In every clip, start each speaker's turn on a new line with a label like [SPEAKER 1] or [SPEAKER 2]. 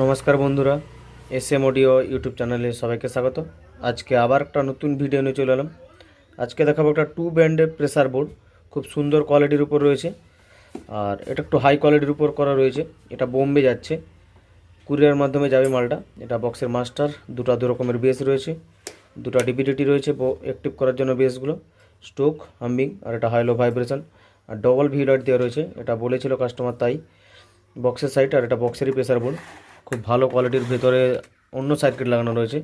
[SPEAKER 1] নমস্কার বন্ধুরা S M audio YouTube চ্যানেলে সবাইকে স্বাগত। আজকে আবার একটা নতুন ভিডিও নিয়ে চলে এলাম। আজকে দেখাবো একটা টু ব্যান্ডের প্রেসার বোর্ড খুব সুন্দর কোয়ালিটির উপর রয়েছে। আর এটা একটু হাই কোয়ালিটির উপর করা রয়েছে। এটা বোম্বে যাচ্ছে। কুরিয়ার মাধ্যমে যাবে মালটা। এটা বক্সের মাস্টার দুটো দু রকমের বেস রয়েছে। দুটো ডিপিডিটি রয়েছে অ্যাক্টিভ করার জন্য বেসগুলো স্টোক হাম্বিং আর এটা হাইলো ভাইব্রেশন আর ডবল ভি লাইট দেওয়া রয়েছে। এটা বলেছিল কাস্টমার তাই। বক্সের সাইড আর এটা বক্সেরই প্রেসার বোর্ড খুব ভালো কোয়ালিটির ভেতরে অন্য সার্কিট লাগানো রয়েছে।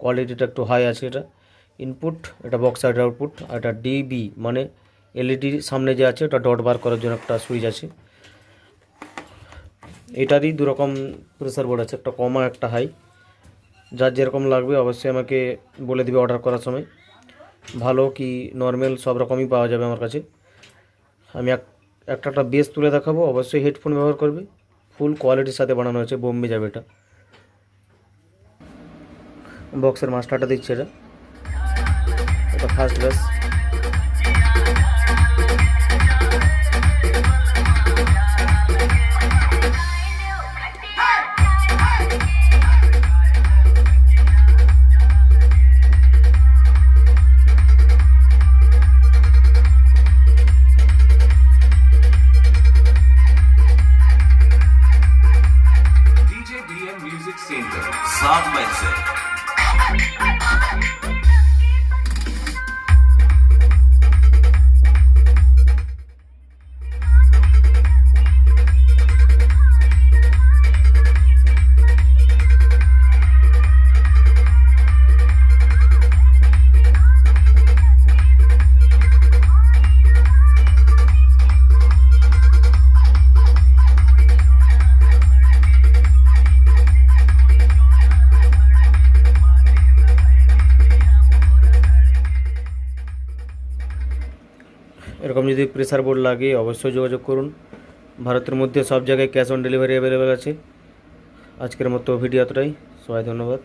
[SPEAKER 1] কোয়ালিটিটা একটু হাই আছে এটা। ইনপুট এটা বক্স সাইড আউটপুট আর এটা ডিবি মানে এলইডি সামনে যে আছে ওটা ডট বার করার জন্য একটা সুইচ আছে। এটারই দু রকম প্রেসার বোর্ড আছে, একটা কমা, একটা হাই যার যেরকম লাগবে অবশ্যই আমাকে বলে দিবে অর্ডার করার সময়। ভালো কি নর্মাল সব রকমই পাওয়া যাবে আমার কাছে। আমি এক, একটা একটা বেস তুলে দেখাবো, অবশ্যই হেডফোন ব্যবহার করবে। ফুল কোয়ালিটির সাথে বানানো হয়েছে, বোম্বে যাবে এটা। বক্সের মাস্টারটা দিচ্ছে এটা এটা ফার্স্ট বেস
[SPEAKER 2] म्यूज़िक सेंटर सात मई से
[SPEAKER 1] এরকম যদি প্রেসার বোর্ড লাগে অবশ্যই যোগাযোগ করুন। ভারতের মধ্যে সব জায়গায় ক্যাশ অন ডেলিভারি অ্যাভেলেবেল আছে। আজকের মতো ভিডিও এতটাই। সবাই ধন্যবাদ।